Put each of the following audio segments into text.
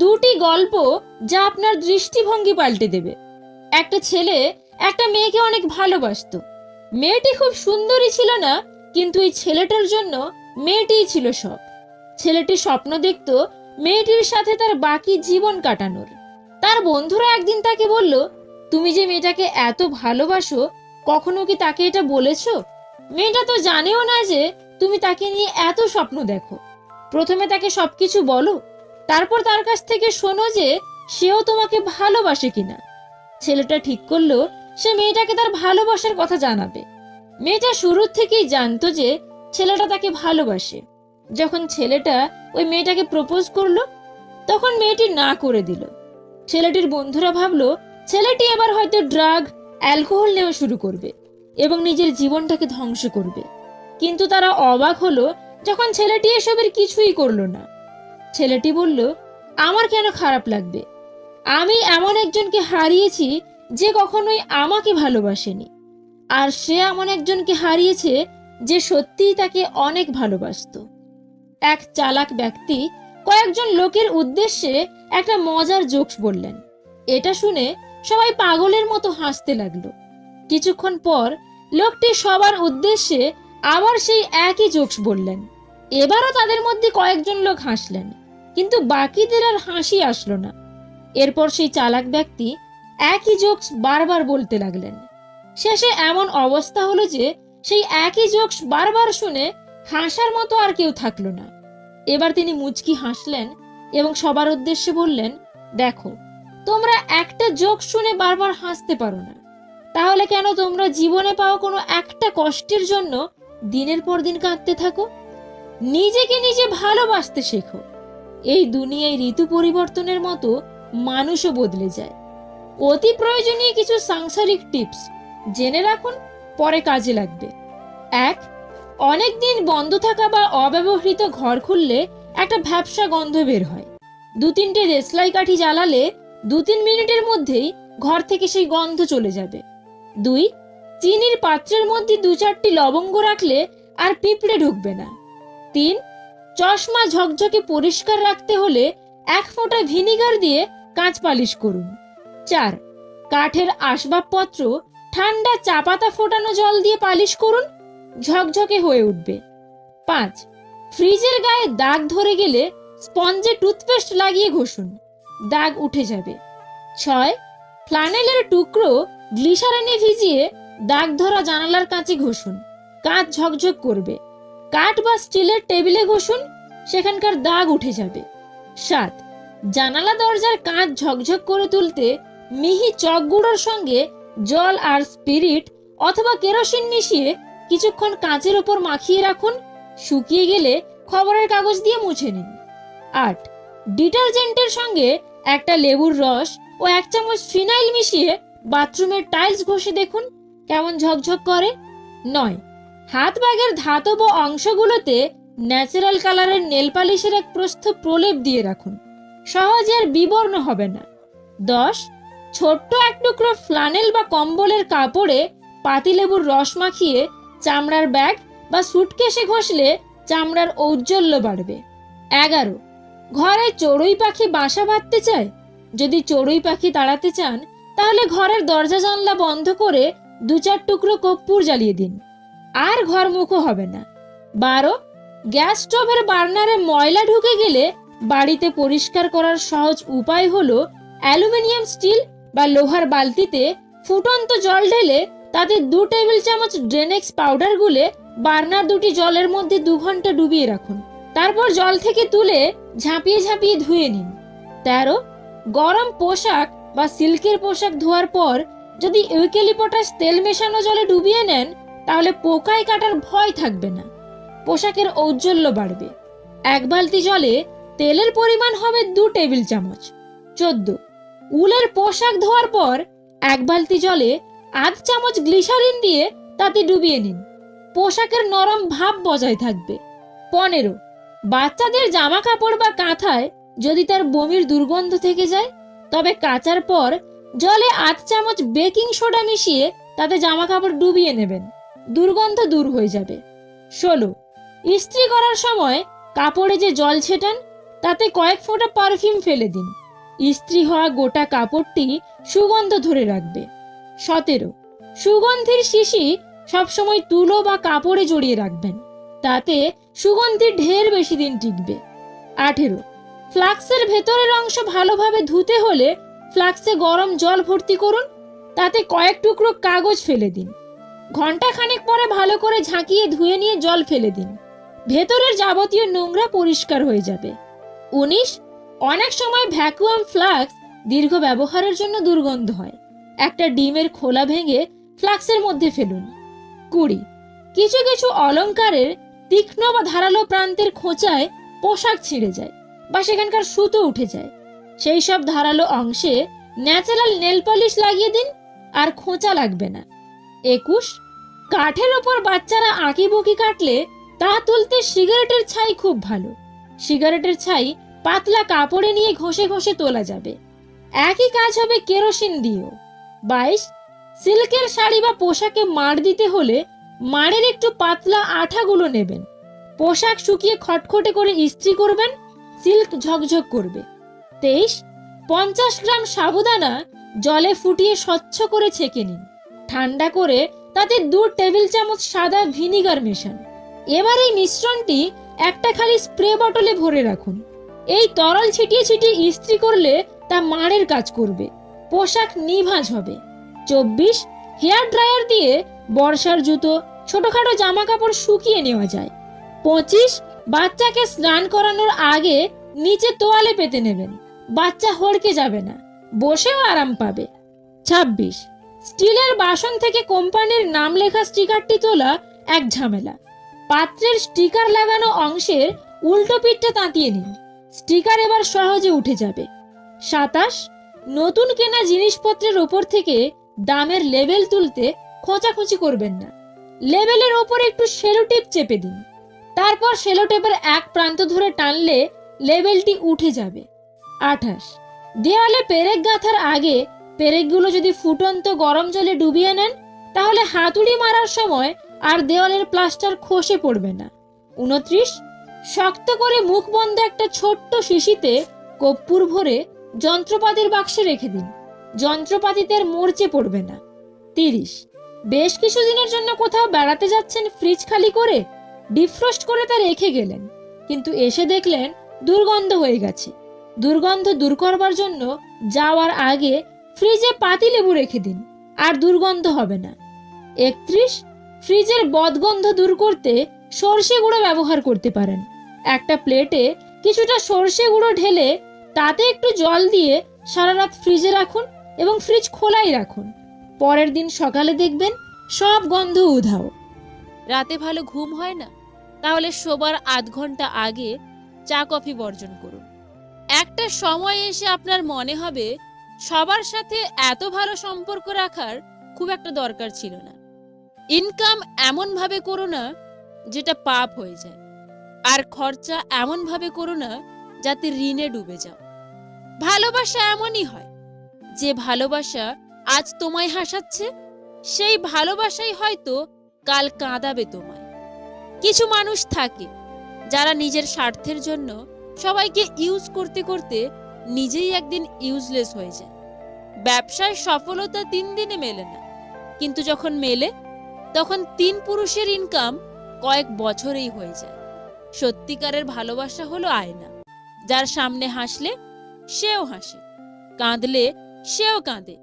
দুটি গল্প যা আপনার দৃষ্টিভঙ্গি পাল্টে দেবে। একটা ছেলে, একটা মেয়েকে অনেক ভালোবাসতো। মেয়েটি খুব সুন্দরী ছিল না, কিন্তু এই ছেলেটার জন্য মেয়েটিই ছিল সব। ছেলেটি স্বপ্ন দেখত মেয়েটির সাথে তার বাকি জীবন কাটানোর। তার বন্ধুরা একদিন তাকে বলল, তুমি যে মেয়েটাকে এত ভালোবাসো, কখনো কি তাকে এটা বলেছ? মেয়েটা তো জানেও না যে তুমি তাকে নিয়ে এত স্বপ্ন দেখো। প্রথমে তাকে সবকিছু বলো তারপর তার কাছ থেকে শোনো যে সেও তোমাকে ভালোবাসে কিনা। ছেলেটা ঠিক করল, সে মেয়েটাকে তার ভালোবাসার কথা জানাবে। মেয়েটা শুরুর থেকেই জানতো যে ছেলেটা তাকে ভালোবাসে। যখন ছেলেটা ওই মেয়েটাকে প্রপোজ করল, তখন মেয়েটি না করে দিল। ছেলেটির বন্ধুরা ভাবলো, ছেলেটি এবার হয়তো ড্রাগ অ্যালকোহল নেওয়া শুরু করবে এবং নিজের জীবনটাকে ধ্বংস করবে। কিন্তু তারা অবাক হলো, যখন ছেলেটি এসবের কিছুই করল না। ছেলেটি বলল, আমার কেন খারাপ লাগবে? আমি এমন একজনকে হারিয়েছি যে কখনোই আমাকে ভালোবাসেনি। আর সে এমন একজনকে হারিয়েছে যে সত্যিই তাকে অনেক ভালোবাসতো। এক চালাক ব্যক্তি কয়েকজন লোকের উদ্দেশ্যে একটা মজার জোকস বললেন। এটা শুনে সবাই পাগলের মতো হাসতে লাগল। কিছুক্ষণ পর লোকটি সবার উদ্দেশ্যে আবার সেই একই জোকস বললেন। এবারও তাদের মধ্যে কয়েকজন লোক হাসলেন। কিন্তু বাকিদের আর হাসি আসলো না। এরপর সেই চালাক ব্যক্তি একই জোকস বারবার বলতে লাগলেন। শেষে এমন অবস্থা হলো যে সেই একই জোকস বারবার শুনে হাসার মতো আর কেউ থাকল না। এবার তিনি মুচকি হাসলেন এবং সবার উদ্দেশ্যে বললেন, দেখো, তোমরা একটা জোক শুনে বারবার হাসতে পারো না। তাহলে কেন তোমরা জীবনে পাওয়া কোনো একটা কষ্টের জন্য দিনের পর দিন কাঁদতে থাকো? নিজেকে নিজে ভালোবাসতে শেখো। এই দুনিয়ায় ঋতু পরিবর্তনের মতো মানুষও বদলে যায়। অতি প্রয়োজনীয় কিছু সাংসারিক টিপস জেনে রাখুন, পরে কাজে লাগবে। এক অনেক দিন বন্ধ থাকা বা অব্যবহৃত ঘর খুললে একটা ভ্যাবসা গন্ধ বের হয়। দু তিনটে দেশলাই কাঠি জ্বালালে দু তিন মিনিটের মধ্যেই ঘর থেকে সেই গন্ধ চলে যাবে। দুই, চিনির পাত্রের মধ্যে দু চারটি লবঙ্গ রাখলে আর পিঁপড়ে ঢুকবে না। তিন চশমা ঝকঝকে পরিষ্কার রাখতে হলে এক ফোঁটা ভিনিগার দিয়ে কাঁচ পালিশ করুন। চার, কাঠের আসবাবপত্র ঠান্ডা চা পাতা ফোটানো জল দিয়ে পালিশ করুন, ঝকঝকে হয়ে উঠবে। পাঁচ, ফ্রিজের গায়ে দাগ ধরে গেলে স্পঞ্জে টুথপেস্ট লাগিয়ে ঘষুন, দাগ উঠে যাবে। ছয়, ফ্লানেলের টুকরো গ্লিসারিনে ভিজিয়ে দাগ ধরা জানালার কাছে ঘষুন, কাঁচ ঝকঝক করবে। কাঠ বা স্টিলের টেবিলে ঘষুন, সেখানকার দাগ উঠে যাবে। সাত, জানালা দরজার কাঁচ ঝকঝক করে তুলতে মিহি চক গুঁড়োর সঙ্গে জল আর স্পিরিট অথবা কেরোসিন মিশিয়ে কিছুক্ষণ কাঁচের ওপর মাখিয়ে রাখুন, শুকিয়ে গেলে খবরের কাগজ দিয়ে মুছে নিন। আট, ডিটারজেন্টের সঙ্গে একটা লেবুর রস ও এক চামচ ফিনাইল মিশিয়ে বাথরুমের টাইলস ঘষে দেখুন, কেমন ঝকঝক করে। নয় হাত ব্যাগের ধাতব অংশগুলোতে ন্যাচারাল কালারের নেল পালিশের এক প্রস্থ প্রলেপ দিয়ে রাখুন। সহজে আর বিবর্ণ হবে না। দশ, ছোট্ট এক টুকরো ফ্লানেল বা কম্বলের কাপড়ে পাতিলেবুর রস মাখিয়ে চামড়ার ব্যাগ বা সুটকেসে ঘষলে চামড়ার ঔজ্জ্বল্য বাড়বে। এগারো, ঘরে চড়ুই পাখি বাসা বাঁধতে চায়? যদি চড়ুই পাখি তাড়াতে চান, তাহলে ঘরের দরজা জানলা বন্ধ করে দু চার টুকরো কর্পূর জ্বালিয়ে দিন। আর ঘর মুখো হবে না। বারো, গ্যাস স্টোভের বার্নারে ময়লা ঢুকে গেলে বাড়িতে পরিষ্কার করার সহজ উপায় হলো অ্যালুমিনিয়াম স্টিল বা লোহার বালতিতে ফুটন্ত জল ঢেলে তাতে দু টেবিল চামচ ড্রেনেক্স পাউডার গুলে বার্নার দুটি জলের মধ্যে দু ঘণ্টা ডুবিয়ে রাখুন। তারপর জল থেকে তুলে ঝাঁপিয়ে ঝাঁপিয়ে ধুয়ে নিন। তেরো, গরম পোশাক বা সিল্কের পোশাক ধোয়ার পর যদি ইউকেলিপটাস তেল মেশানো জলে ডুবিয়ে নেন তাহলে পোকায় কাটার ভয় থাকবে না। পোশাকের ঔজ্জ্বল্য বাড়বে। এক বালতি জলে তেলের পরিমাণ হবে দু টেবিল চামচ। চোদ্দ। উলের পোশাক ধোয়ার পর এক বালতি জলে আধ চামচ গ্লিসারিন দিয়ে তাতে ডুবিয়ে নিন। পোশাকের নরম ভাব বজায় থাকবে। পনেরো। বাচ্চাদের জামা কাপড় বা কাঁথায় যদি তার বমির দুর্গন্ধ থেকে যায়, তবে কাচার পর জলে আধ চামচ বেকিং সোডা মিশিয়ে তাতে জামা কাপড় ডুবিয়ে নেবেন। দুর্গন্ধ দূর হয়ে যাবে। ষোলো ইস্ত্রি করার সময় কাপড়ে যে জল ছেটান, তাতে কয়েক ফোঁটা পারফিউম ফেলে দিন। ইস্ত্রি হওয়া গোটা কাপড়টি সুগন্ধ ধরে রাখবে। সতেরো, সুগন্ধির শিশি সবসময় তুলো বা কাপড়ে জড়িয়ে রাখবেন। তাতে সুগন্ধি ঢের বেশি দিন টিকবে। আঠেরো, ফ্লাক্সের ভেতরের অংশ ভালোভাবে ধুতে হলে ফ্লাক্সে গরম জল ভর্তি করুন। তাতে কয়েক টুকরো কাগজ ফেলে দিন। ঘণ্টা খানেক পরে ভালো করে ঝাঁকিয়ে ধুয়ে নিয়ে জল ফেলে দিন। ভেতরের যাবতীয় নোংরা পরিষ্কার হয়ে যাবে। উনিশ, অনেক সময় ভ্যাকুয়াম ফ্লাক্স দীর্ঘ ব্যবহারের জন্য দুর্গন্ধ হয়। একটা ডিমের খোলা ভেঙে ফ্লাক্সের মধ্যে ফেলুন। কুড়ি, কিছু কিছু অলংকারের তীক্ষ্ণ বা ধারালো প্রান্তের খোঁচায় পোশাক ছিঁড়ে যায় বা সেখানকার সুতো উঠে যায়। সেই সব ধারালো অংশে ন্যাচারাল নেল পলিশ লাগিয়ে দিন আর খোঁচা লাগবে না। একুশ কাঠের ওপর বাচ্চারা আঁকি বুকি কাটলে তা তুলতে সিগারেটের ছাই খুব ভালো। সিগারেটের ছাই পাতলা কাপড়ে নিয়ে ঘষে ঘষে তোলা যাবে। একই কাজ হবে কেরোসিন দিয়েও। বাইশ, সিল্কের শাড়ি বা পোশাকে মাড় দিতে হলে মাড়ের একটু পাতলা আঠাগুলো নেবেন। পোশাক শুকিয়ে খটখটে করে ইস্ত্রি করবেন, সিল্ক ঝকঝক করবে। তেইশ, পঞ্চাশ গ্রাম সাবুদানা জলে ফুটিয়ে স্বচ্ছ করে ছেঁকে নিন। ঠান্ডা করে তাতে দু টেবিল চামচ সাদা ভিনিগার মেশান। এবার এই মিশ্রণটি একটা খালি স্প্রে বটলে ভরে রাখুন। এই তরল ছিটিয়ে ছিটিয়ে ইস্ত্রি করলে তা মাড়ের কাজ করবে। পোশাক নিভাঁজ হবে। চব্বিশ, হেয়ার ড্রায়ার দিয়ে বর্ষার জুতো, ছোটখাটো জামা কাপড় শুকিয়ে নেওয়া যায়। পঁচিশ, বাচ্চাকে স্নান করানোর আগে নিচে তোয়ালে পেতে নেবেন। বাচ্চা হড়কে যাবে না, বসেও আরাম পাবে। ছাব্বিশ স্টিলের বাসন থেকে কোম্পানির নাম লেখা স্টিকারটি তোলা এক ঝামেলা। পাত্রের স্টিকার লাগানো অংশের উল্টো পিঠটা তাঁতিয়ে নিন। স্টিকার এবার সহজে উঠে যাবে। সাতাশ, নতুন কেনা জিনিসপত্রের ওপর থেকে দামের লেবেল তুলতে খোঁচাখুচি করবেন না। লেবেলের ওপর একটু সেলোটেপ চেপে দিন। তারপর সেলোটেপের এক প্রান্ত ধরে টানলে লেবেলটি উঠে যাবে। আঠাশ, দেওয়ালে পেরেক গাঁথার আগে পেরেকগুলো যদি ফুটন্ত গরম জলে ডুবিয়ে নেন, তাহলে হাতুড়ি মারার সময় আর দেওয়ালের প্লাস্টার খসে পড়বে না। উনত্রিশ, শক্ত করে মুখ বন্ধ একটা ছোট্ট শিশিতে কর্পূর ভরে যন্ত্রপাতির বাক্সে রেখে দিন। যন্ত্রপাতিতে মরচে পড়বে না। তিরিশ, বেশ কিছুদিনের জন্য কোথাও বেড়াতে যাচ্ছেন ফ্রিজ খালি করে, ডিফ্রস্ট করে তা রেখে গেলেন। কিন্তু এসে দেখলেন দুর্গন্ধ হয়ে গেছে। দুর্গন্ধ দূর করবার জন্য যাওয়ার আগে ফ্রিজে পাতিলেবু রেখে দিন, আর দুর্গন্ধ হবে না। একত্রিশ, ফ্রিজের বদগন্ধ দূর করতে সর্ষে গুঁড়ো ব্যবহার করতে পারেন। একটা প্লেটে কিছুটা সর্ষে গুঁড়ো ঢেলে তাতে একটু জল দিয়ে সারা রাত ফ্রিজে রাখুন এবং ফ্রিজ খোলাই রাখুন। পরের দিন সকালে দেখবেন সব গন্ধ উধাও। রাতে ভালো ঘুম হয় না? তাহলে শোবার আধ ঘণ্টা আগে চা কফি বর্জন করুন। একটা সময় এসে আপনার মনে হবে সবার সাথে এত ভালো সম্পর্ক রাখার খুব একটা দরকার ছিল না। ইনকাম এমনভাবে করো না যেটা পাপ হয়ে যায়। আর খরচা এমনভাবে করো না যাতে ঋণে ডুবে যাও। ভালোবাসা এমনই হয়। যে ভালোবাসা আজ তোমায় হাসাচ্ছে, সেই ভালোবাসাই হয়তো কাল কাঁদাবে তোমায়। কিছু মানুষ থাকে যারা নিজের স্বার্থের জন্য সবাইকে ইউজ করতে করতে নিজেই একদিন ইউজলেস হয়ে যায়। ব্যবসায় সফলতা তিন দিনে মেলে না। কিন্তু যখন মেলে, তখন তিন পুরুষের ইনকাম কয়েক বছরেই হয়ে যায়। সত্যিকারের ভালোবাসা হলো আয়না। যার সামনে হাসলে সেও হাসে, কাঁদলে সেও কাঁদে,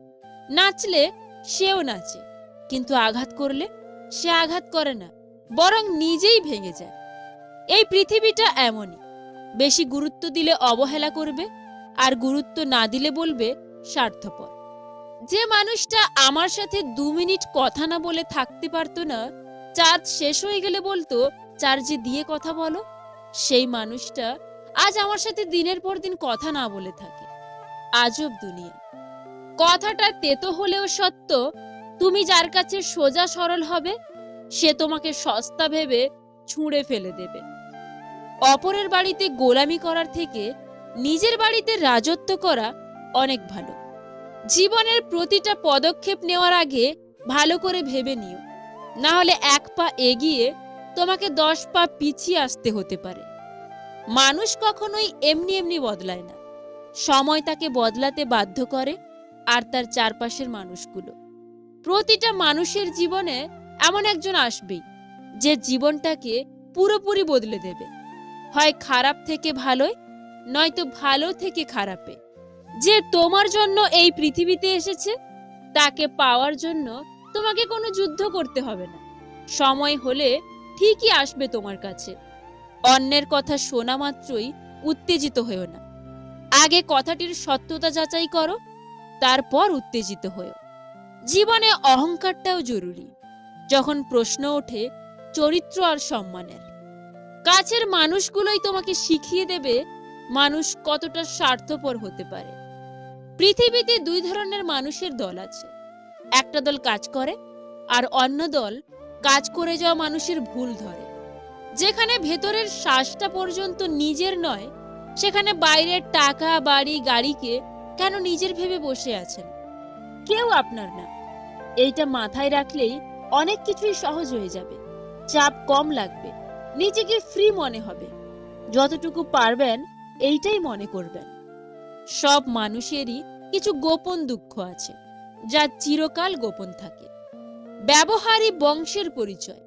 নাচলে সেও নাচে। কিন্তু আঘাত করলে সে আঘাত করে না, বরং নিজেই ভেঙে যায়। এই পৃথিবীটা এমনই। বেশি গুরুত্ব দিলে অবহেলা করবে, আর গুরুত্ব না দিলে বলবে স্বার্থপর। যে মানুষটা আমার সাথে দু মিনিট কথা না বলে থাকতে পারতো না চার্জ শেষ হয়ে গেলে বলতো চার্জে দিয়ে কথা বলো, সেই মানুষটা আজ আমার সাথে দিনের পর দিন কথা না বলে থাকে। আজব দুনিয়া। কথাটা তেতো হলেও সত্য, তুমি যার কাছে সোজা সরল হবে, সে তোমাকে সস্তা ভেবে ছুঁড়ে ফেলে দেবে। অপরের বাড়িতে গোলামি করার থেকে নিজের বাড়িতে রাজত্ব করা অনেক ভালো। জীবনের প্রতিটা পদক্ষেপ নেওয়ার আগে ভালো করে ভেবে নিও। না হলে এক পা এগিয়ে তোমাকে দশ পা পিছিয়ে আসতে হতে পারে। মানুষ কখনোই এমনি এমনি বদলায় না। সময় তাকে বদলাতে বাধ্য করে আর তার চারপাশের মানুষগুলো। প্রতিটা মানুষের জীবনে এমন একজন আসবেই, যে জীবনটাকে পুরোপুরি বদলে দেবে। হয় খারাপ থেকে ভালোয়, নয়তো ভালো থেকে খারাপে। যে তোমার জন্য এই পৃথিবীতে এসেছে, তাকে পাওয়ার জন্য তোমাকে কোনো যুদ্ধ করতে হবে না। সময় হলে ঠিকই আসবে তোমার কাছে। অন্যের কথা শোনা মাত্রই উত্তেজিত হয়েও না। আগে কথাটির সত্যতা যাচাই করো, তারপর উত্তেজিত হয়েও জীবনে অহংকারটাও জরুরি। যখন প্রশ্ন ওঠে, চরিত্র আর সম্মানের। কাছের মানুষগুলোই তোমাকে শিখিয়ে দেবে, মানুষ কতটা স্বার্থপর হতে পারে। পৃথিবীতে দুই ধরনের মানুষের দল আছে। একটা দল কাজ করে আর অন্য দল কাজ করে যাওয়া মানুষের ভুল ধরে। যেখানে ভেতরের শ্বাসটা পর্যন্ত নিজের নয়, সেখানে বাইরের টাকা, বাড়ি, গাড়িকে কেন নিজের ভেবে বসে আছেন? কেউ আপনার না। এইটা মাথায় রাখলেই অনেক কিছুই সহজ হয়ে যাবে। চাপ কম লাগবে। নিজেকে ফ্রি মনে হবে। যতটুকু পারবেন, এইটাই মনে করবেন। সব মানুষেরই কিছু গোপন দুঃখ আছে, যা চিরকাল গোপন থাকে। ব্যবহারী বংশের পরিচয়,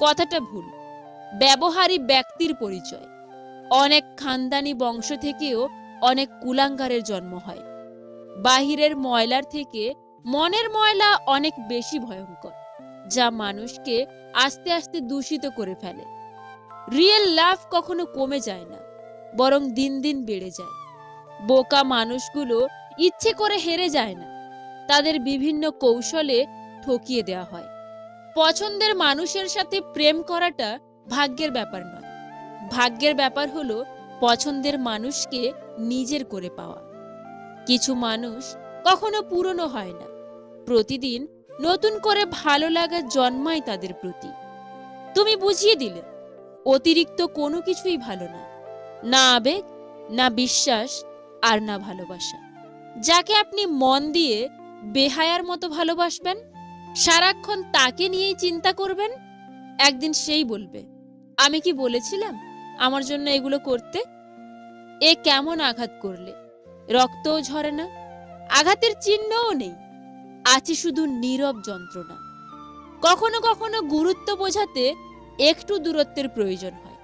কথাটা ভুল। ব্যবহারী ব্যক্তির পরিচয়। অনেক খানদানি বংশ থেকেও অনেক কুলাঙ্গারের জন্ম হয়। বাহিরের ময়লার থেকে মনের ময়লা অনেক বেশি ভয়ঙ্কর, যা মানুষকে আস্তে আস্তে দূষিত করে ফেলে। রিয়েল লাভ কখনো কমে যায় না, বরং দিন দিন বেড়ে যায়। বোকা মানুষগুলো ইচ্ছে করে হেরে যায় না। তাদের বিভিন্ন কৌশলে ঠকিয়ে দেওয়া হয়। পছন্দের মানুষের সাথে প্রেম করাটা ভাগ্যের ব্যাপার নয়। ভাগ্যের ব্যাপার হলো পছন্দের মানুষকে নিজের করে পাওয়া। কিছু মানুষ কখনো পুরনো হয় না। প্রতিদিন নতুন করে ভালো লাগা জন্মায় তাদের প্রতি। তুমি বুঝিয়ে দিলে, অতিরিক্ত কোনো কিছুই ভালো না। না আবেগ, না বিশ্বাস আর না ভালোবাসা। যাকে আপনি মন দিয়ে বেহায়ার মতো ভালোবাসবেন, সারাক্ষণ তাকে নিয়েই চিন্তা করবেন, একদিন সেই বলবে, আমি কি বলেছিলাম আমার জন্য এগুলো করতে? এ কেমন আঘাত করলে? রক্তও ঝরে না, আঘাতের চিহ্নও নেই, আছে শুধু নীরব যন্ত্রণা। কখনো কখনো গুরুত্ব বোঝাতে একটু দূরত্বের প্রয়োজন হয়।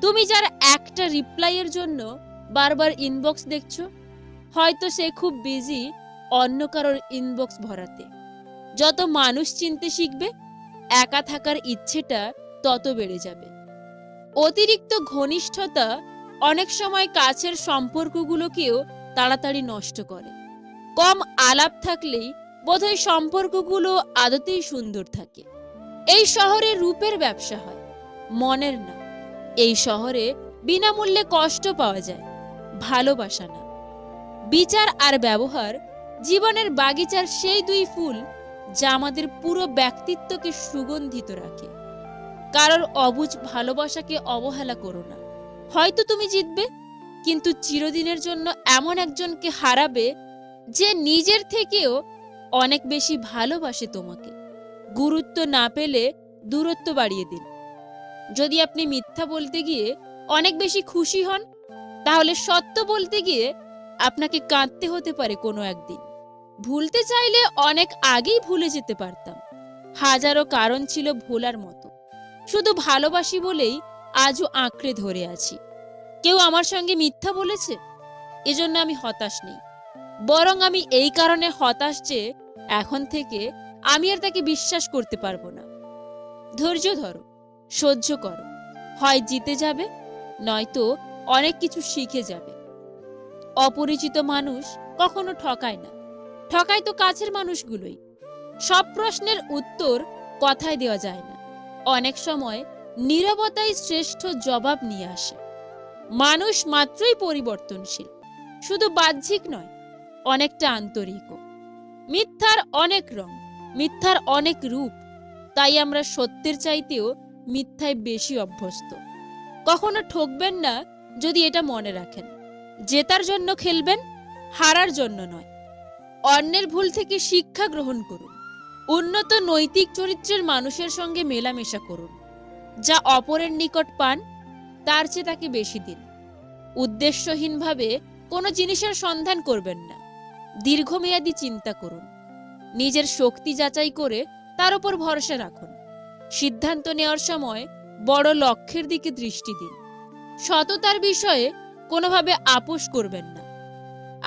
তুমি যার একটা রিপ্লাইয়ের জন্য বারবার ইনবক্স দেখছ? হয়তো সে খুব বিজি অন্য কারোর ইনবক্স ভরাতে। যত মানুষ চিনতে শিখবে, একা থাকার ইচ্ছেটা তত বেড়ে যাবে। অতিরিক্ত ঘনিষ্ঠতা অনেক সময় কাছের সম্পর্কগুলোকেও তাড়াতাড়ি নষ্ট করে। কম আলাপ থাকলেই বোধহয় সম্পর্কগুলো আদতেই সুন্দর থাকে। এই শহরে রূপের ব্যবসা হয়, মনের না। এই শহরে বিনামূল্যে কষ্ট পাওয়া যায়। ভালোবাসা না। বিচার আর ব্যবহার, জীবনের বাগিচার সেই দুই ফুল যা আমাদের পুরো ব্যক্তিত্বকে সুগন্ধিত রাখে। কারোর অবুঝ ভালোবাসাকে অবহেলা করো না। হয়তো তুমি জিতবে, কিন্তু চিরদিনের জন্য এমন একজনকে হারাবে যে নিজের থেকেও অনেক বেশি ভালোবাসে তোমাকে। গুরুত্ব না পেলে দূরত্ব বাড়িয়ে দিন। যদি আপনি মিথ্যা বলতে গিয়ে অনেক বেশি খুশি হন তাহলে সত্য বলতে গিয়ে আপনাকে কাঁদতে হতে পারে কোনো একদিন। ভুলতে চাইলে অনেক আগেই ভুলে যেতে পারতাম। হাজারো কারণ ছিল ভোলার মতো। শুধু ভালোবাসি বলেই আজও আঁকড়ে ধরে আছি। কেউ আমার সঙ্গে মিথ্যা বলেছে? এজন্য আমি হতাশ নেই। বরং আমি এই কারণে হতাশ যে এখন থেকে আমি আর তাকে বিশ্বাস করতে পারব না। ধৈর্য ধরো, সহ্য করো। হয় জিতে যাবে, নয়তো অনেক কিছু শিখে যাবে। অপরিচিত মানুষ কখনো ঠকায় না। ঠকায় তো কাছের মানুষগুলোই। সব প্রশ্নের উত্তর কথায় দেওয়া যায় না। অনেক সময় নীরবতাই শ্রেষ্ঠ জবাব নিয়ে আসে। মানুষ মাত্রই পরিবর্তনশীল। শুধু বাহ্যিক নয়, অনেকটা আন্তরিকও। মিথ্যার অনেক রং, মিথ্যার অনেক রূপ। তাই আমরা সত্যের চাইতেও মিথ্যায় বেশি অভ্যস্ত। কখনো ঠকবেন না যদি এটা মনে রাখেন। জেতার জন্য খেলবেন, হারার জন্য নয়। অন্যের ভুল থেকে শিক্ষা গ্রহণ করুন। উন্নত নৈতিক চরিত্রের মানুষের সঙ্গে মেলামেশা করুন। যা অপরের নিকট পান, তার চেয়ে তাকে বেশি দিন। উদ্দেশ্যহীনভাবে কোনো জিনিসের সন্ধান করবেন না। দীর্ঘমেয়াদী চিন্তা করুন। নিজের শক্তি যাচাই করে তার উপর ভরসা রাখুন। সিদ্ধান্ত নেওয়ার সময় বড় লক্ষ্যের দিকে দৃষ্টি দিন। সততার বিষয়ে কোনোভাবে আপোষ করবেন না।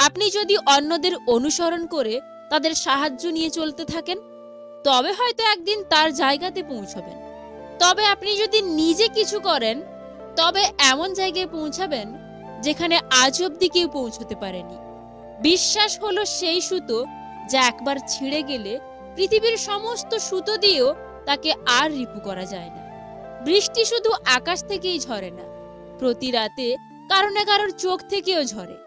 আপনি যদি অন্যদের অনুসরণ করে তাদের সাহায্য নিয়ে চলতে থাকেন, তবে হয়তো একদিন তার জায়গাতে পৌঁছবেন। তবে আপনি যদি নিজে কিছু করেন, তবে এমন জায়গায় পৌঁছাবেন যেখানে আজ অব্দি কেউ পৌঁছতে পারেনি। বিশ্বাস হলো সেই সুতো যা একবার ছিঁড়ে গেলে পৃথিবীর সমস্ত সুতো দিয়েও তাকে আর রিপু করা যায় না। বৃষ্টি শুধু আকাশ থেকেই ঝরে না। প্রতি রাতে কারও না কারোর চোখ থেকেও ঝরে।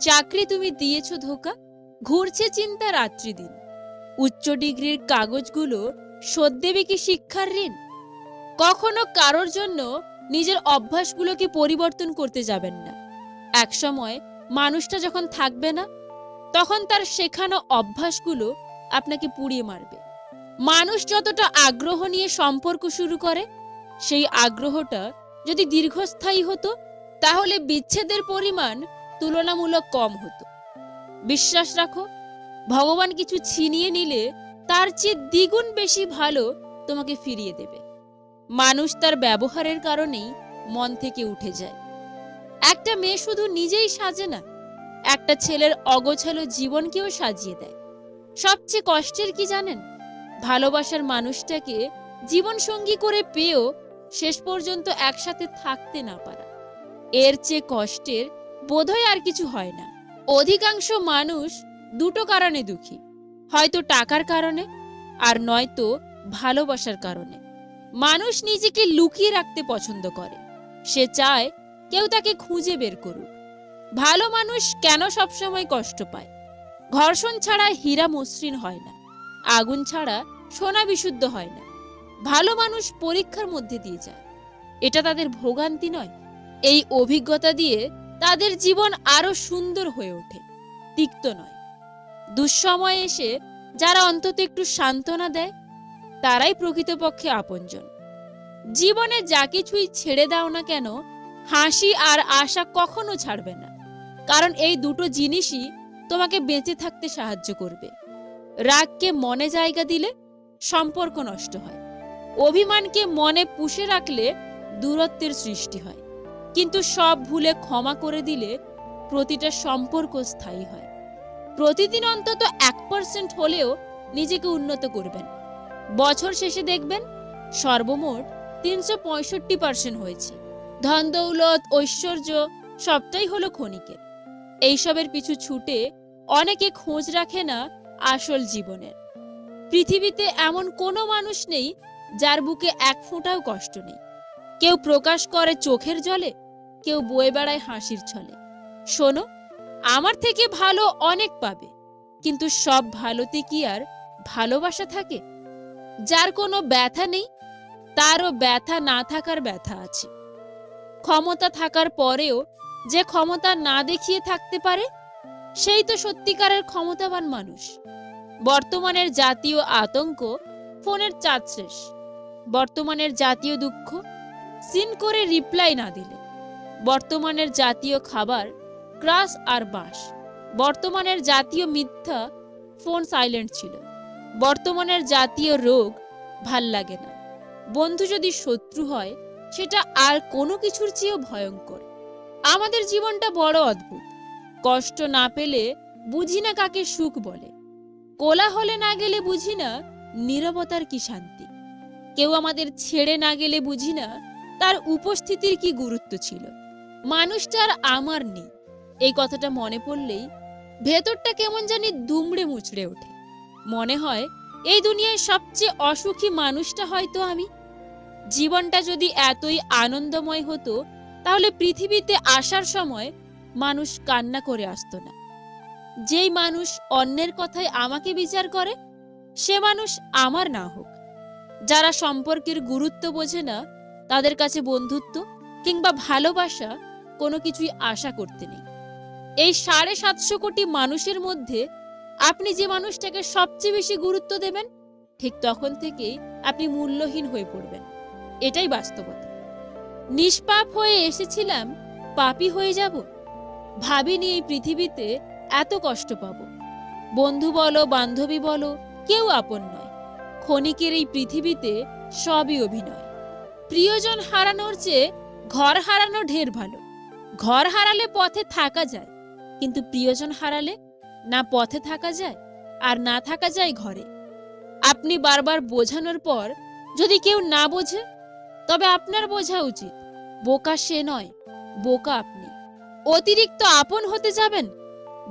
চাকরি তুমি দিয়েছ ধোকা, ঘুরছে চিন্তা রাত্রি দিন। উচ্চ ডিগ্রির কাগজগুলো দেবে কি শিক্ষার ঋণ? কখনো কারোর জন্য নিজের অভ্যাসগুলোকে পরিবর্তন করতে যাবেন না। একসময় মানুষটা যখন থাকবে না, তখন তার শেখানো অভ্যাসগুলো আপনাকে পুড়িয়ে মারবে। মানুষ যতটা আগ্রহ নিয়ে সম্পর্ক শুরু করে, সেই আগ্রহটা যদি দীর্ঘস্থায়ী হতো, তাহলে বিচ্ছেদের পরিমাণ তুলনামূলক কম হতো। বিশ্বাস রাখো, ভগবান কিছু ছিনিয়ে নিলে তার চেয়ে দ্বিগুণ বেশি ভালো তোমাকে ফিরিয়ে দেবে। মানুষ তার ব্যবহারের কারণেই মন থেকে উঠে যায়। একটা মেয়ে শুধু নিজেই সাজে না, একটা ছেলের অগোছালো জীবনকেও সাজিয়ে দেয়। সবচেয়ে কষ্টের কি জানেন? ভালোবাসার মানুষটাকে জীবন সঙ্গী করে পেয়েও শেষ পর্যন্ত একসাথে থাকতে না পারা। এর চেয়ে কষ্টের বোধহয় আর কিছু হয় না। অধিকাংশ মানুষ দুটো কারণে দুঃখী। হয়তো টাকার কারণে আর নয়তো ভালোবাসার কারণে। মানুষ নিজেকে লুকিয়ে রাখতে পছন্দ করে। সে চায় কেউ তাকে খুঁজে বের করুক। ভালো মানুষ কেন সবসময় কষ্ট পায়? ঘর্ষণ ছাড়া হীরা মসৃণ হয় না। আগুন ছাড়া সোনা বিশুদ্ধ হয় না। ভালো মানুষ পরীক্ষার মধ্যে দিয়ে যায়। এটা তাদের ভোগান্তি নয়। এই অভিজ্ঞতা দিয়ে তাদের জীবন আরও সুন্দর হয়ে ওঠে, তিক্ত নয়। দুঃসময়ে এসে যারা অন্তত একটু সান্ত্বনা দেয়, তারাই প্রকৃতপক্ষে আপনজন। জীবনে যা কিছুই ছেড়ে দাও না কেন, হাসি আর আশা কখনো ছাড়বে না। কারণ এই দুটো জিনিসই তোমাকে বেঁচে থাকতে সাহায্য করবে। রাগকে মনে জায়গা দিলে সম্পর্ক নষ্ট হয়। অভিমানকে মনে পুষে রাখলে দূরত্বের সৃষ্টি হয়। কিন্তু সব ভুলে ক্ষমা করে দিলে প্রতিটা সম্পর্ক স্থায়ী হয়। প্রতিদিন অন্তত এক পার্সেন্ট হলেও নিজেকে উন্নত করবেন। বছর শেষে দেখবেন সর্বমোট তিনশো পঁয়ষট্টি পার্সেন্ট হয়েছে। ধন, দৌলত, ঐশ্বর্য সবটাই হলো ক্ষণিকের। এইসবের পিছু ছুটে অনেকে খোঁজ রাখে না আসল জীবনের। পৃথিবীতে এমন কোনো মানুষ নেই যার বুকে এক ফোঁটাও কষ্ট নেই। কেউ প্রকাশ করে চোখের জলে, কেউ বয়ে বেড়ায় হাসির ছলে। শোনো, আমার থেকে ভালো অনেক পাবে, কিন্তু সব ভালোতে কি আর ভালোবাসা থাকে? যার কোনো ব্যথা নেই, তারও ব্যথা না থাকার ব্যথা আছে। ক্ষমতা থাকার পরেও যে ক্ষমতা না দেখিয়ে থাকতে পারে, সেই তো সত্যিকারের ক্ষমতাবান মানুষ। বর্তমানের জাতীয় আতঙ্ক ফোনের চাঁদ শেষ। বর্তমানের জাতীয় দুঃখ? সিন করে রিপ্লাই না দিলে। বর্তমানের জাতীয় খাবার ক্রাস আর বাঁশ। বর্তমানের জাতীয় মিথ্যা, ফোন সাইলেন্ট ছিল। বর্তমানের জাতীয় রোগ, ভালো লাগে না। বন্ধু যদি শত্রু হয়, সেটা আর কোনো কিছুর চেয়েও ভয়ঙ্কর। আমাদের জীবনটা বড় অদ্ভুত। কষ্ট না পেলে বুঝি না কাকে সুখ বলে। কোলাহলে না গেলে বুঝি না নীরবতার কি শান্তি। কেউ আমাদের ছেড়ে না গেলে বুঝি না, তার উপস্থিতির কি গুরুত্ব ছিল? মানুষটা আর আমার নেই। এই কথাটা মনে পড়লেই ভেতরটা কেমন জানি দুমড়ে মুচড়ে ওঠে। মনে হয় এই দুনিয়ায় সবচেয়ে অসুখী মানুষটা হয়তো আমি। জীবনটা যদি এতই আনন্দময় হতো, তাহলে পৃথিবীতে আসার সময় মানুষ কান্না করে আসতো না। যেই মানুষ অন্যের কথায় আমাকে বিচার করে, সে মানুষ আমার না হোক। যারা সম্পর্কের গুরুত্ব বোঝে না, তাদের কাছে বন্ধুত্ব কিংবা ভালোবাসা কোনো কিছুই আশা করতে নেই। এই সাড়ে সাতশো কোটি মানুষের মধ্যে আপনি যে মানুষটাকে সবচেয়ে বেশি গুরুত্ব দেবেন, ঠিক তখন থেকেই আপনি মূল্যহীন হয়ে পড়বেন। এটাই বাস্তবতা। নিষ্পাপ হয়ে এসেছিলাম, পাপী হয়ে যাব। ভাবিনি এই পৃথিবীতে এত কষ্ট পাবো। বন্ধু বলো, বান্ধবী বলো, কেউ আপন নয়। ক্ষণিকের এই পৃথিবীতে সবই অভিনয়। প্রিয়জন হারানোর চেয়ে ঘর হারানো ঢের ভালো। ঘর হারালে পথে থাকা যায়, কিন্তু প্রিয়জন হারালে না পথে থাকা যায় আর না থাকা যায় ঘরে। আপনি বারবার বোঝানোর পর যদি কেউ না বোঝে, তবে আপনার বোঝা উচিত, বোকা সে নয়, বোকা আপনি। অতিরিক্ত আপন হতে যাবেন,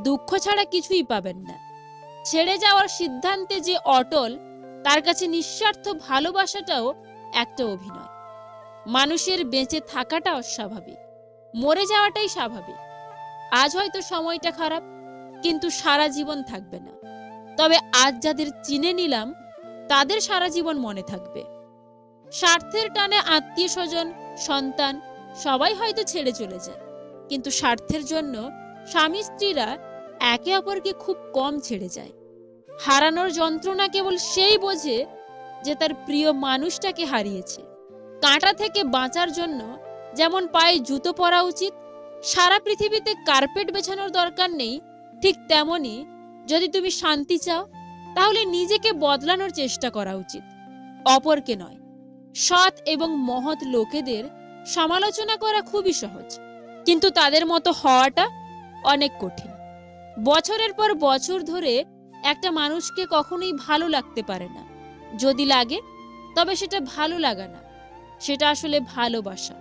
দুঃখ ছাড়া কিছুই পাবেন না। ছেড়ে যাওয়ার সিদ্ধান্তে যে অটল তার কাছে নিঃস্বার্থ ভালোবাসাটাও একটা অভিনয়। মানুষের বেঁচে থাকাটা অস্বাভাবিক, মরে যাওয়াটাই স্বাভাবিক। আজ হয়তো সময়টা খারাপ, কিন্তু সারা জীবন থাকবে না। তবে আজ যাদের চিনে নিলাম, তাদের সারা জীবন মনে থাকবে। স্বার্থের টানে আত্মীয় স্বজন, সন্তান, সবাই হয়তো ছেড়ে চলে যায়। কিন্তু স্বার্থের জন্য স্বামী স্ত্রীরা একে অপরকে খুব কম ছেড়ে যায়। হারানোর যন্ত্রণা কেবল সেই বোঝে যে তার প্রিয় মানুষটাকে হারিয়েছে। কাঁটা থেকে বাঁচার জন্য যেমন পায়ে জুতো পরা উচিত, সারা পৃথিবীতে কার্পেট বেছানোর দরকার নেই, ঠিক তেমনি যদি তুমি শান্তি চাও, তাহলে নিজেকে বদলানোর চেষ্টা করা উচিত। অপরকে নয়, সৎ এবং মহৎ লোকেদের সমালোচনা করা খুবই সহজ, কিন্তু তাদের মতো হওয়াটা অনেক কঠিন। বছরের পর বছর ধরে একটা মানুষকে কখনোই ভালো লাগতে পারে না। যদি লাগে, তবে সেটা ভালো লাগা না। সেটা আসলে ভালোবাসা।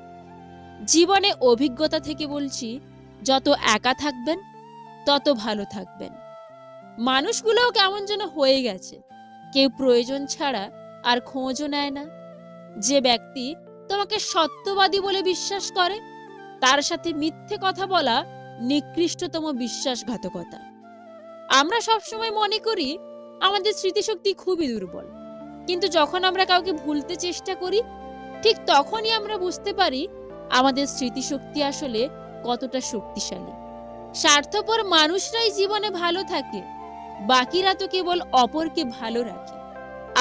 জীবনে অভিজ্ঞতা থেকে বলছি, যত একা থাকবেন, তত ভালো থাকবেন। মানুষগুলোও কেমন যেন হয়ে গেছে। কেউ প্রয়োজন ছাড়া আর খোঁজও নেয় না। যে ব্যক্তি তোমাকে সত্যবাদী বলে বিশ্বাস করে, তার সাথে মিথ্যে কথা বলা নিকৃষ্টতম বিশ্বাসঘাতকতা। আমরা সবসময় মনে করি আমাদের স্মৃতিশক্তি খুবই দুর্বল। কিন্তু যখন আমরা কাউকে ভুলতে চেষ্টা করি, ঠিক তখনই আমরা বুঝতে পারি আমাদের স্মৃতিশক্তি আসলে কতটা শক্তিশালী। স্বার্থপর মানুষরাই জীবনে ভালো থাকে, বাকিরা তো কেবল অপরকে ভালো রাখে।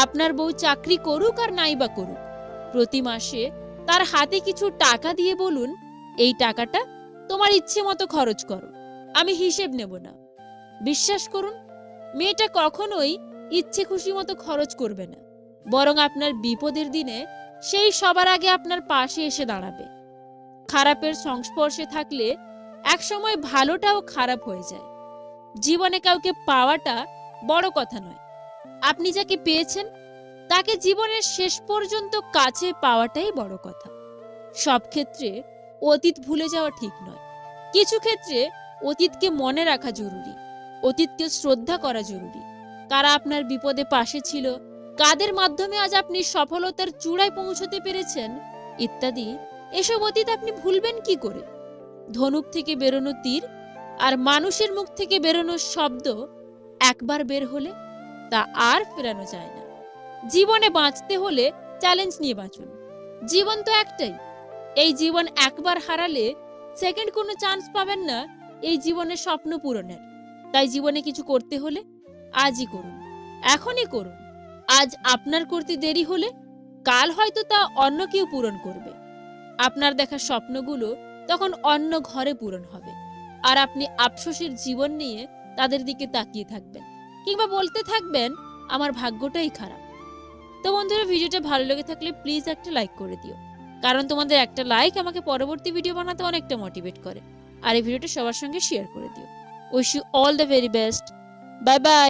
আপনার বউ চাকরি করুক আর নাই বা করুক, প্রতি মাসে তার হাতে কিছু টাকা দিয়ে বলুন, এই টাকাটা তোমার ইচ্ছে মতো খরচ করো, আমি হিসেব নেব না। বিশ্বাস করুন, মেয়েটা কখনোই ইচ্ছে খুশি মতো খরচ করবে না। বরং আপনার বিপদের দিনে সেই সবার আগে আপনার পাশে এসে দাঁড়াবে। খারাপের সংস্পর্শে থাকলে একসময় ভালোটাও খারাপ হয়ে যায়। জীবনে কাউকে পাওয়াটা বড় কথা নয়। আপনি যাকে পেয়েছেন, তাকে জীবনের শেষ পর্যন্ত কাছে পাওয়াটাই বড় কথা। সব ক্ষেত্রে অতীত ভুলে যাওয়া ঠিক নয়। কিছু ক্ষেত্রে অতীতকে মনে রাখা জরুরি। অতীতকে শ্রদ্ধা করা জরুরি। কারা আপনার বিপদে পাশে ছিল, কাদের মাধ্যমে আজ আপনি সফলতার চূড়ায় পৌঁছতে পেরেছেন, ইত্যাদি, এসব অতীত আপনি ভুলবেন কি করে? ধনুক থেকে বেরোনো তীর আর মানুষের মুখ থেকে বেরোনো শব্দ একবার বের হলে তা আর ফেরানো যায় না। জীবনে বাঁচতে হলে চ্যালেঞ্জ নিয়ে বাঁচুন। জীবন তো একটাই। এই জীবন একবার হারালে সেকেন্ড কোনো চান্স পাবেন না, এই জীবনের স্বপ্ন পূরণের। তাই জীবনে কিছু করতে হলে আজই করুন, এখনই করুন। আজ আপনার করতে দেরি হলে কাল হয়তো তা অন্য কেউ পূরণ করবে। আপনার দেখা স্বপ্নগুলো তখন অন্য ঘরে পূরণ হবে আর আপনি আফসোসের জীবন নিয়ে তাদের দিকে তাকিয়ে থাকবেন কিংবা বলতে থাকবেন, আমার ভাগ্যটাই খারাপ। তো বন্ধুরা, ভিডিওটা ভালো লেগে থাকলে প্লিজ একটা লাইক করে দিও, কারণ তোমাদের একটা লাইক আমাকে পরবর্তী ভিডিও বানাতে অনেকটা মোটিভেট করে। আর এই ভিডিওটা সবার সঙ্গে শেয়ার করে দিও। Wish you all the very best. Bye bye.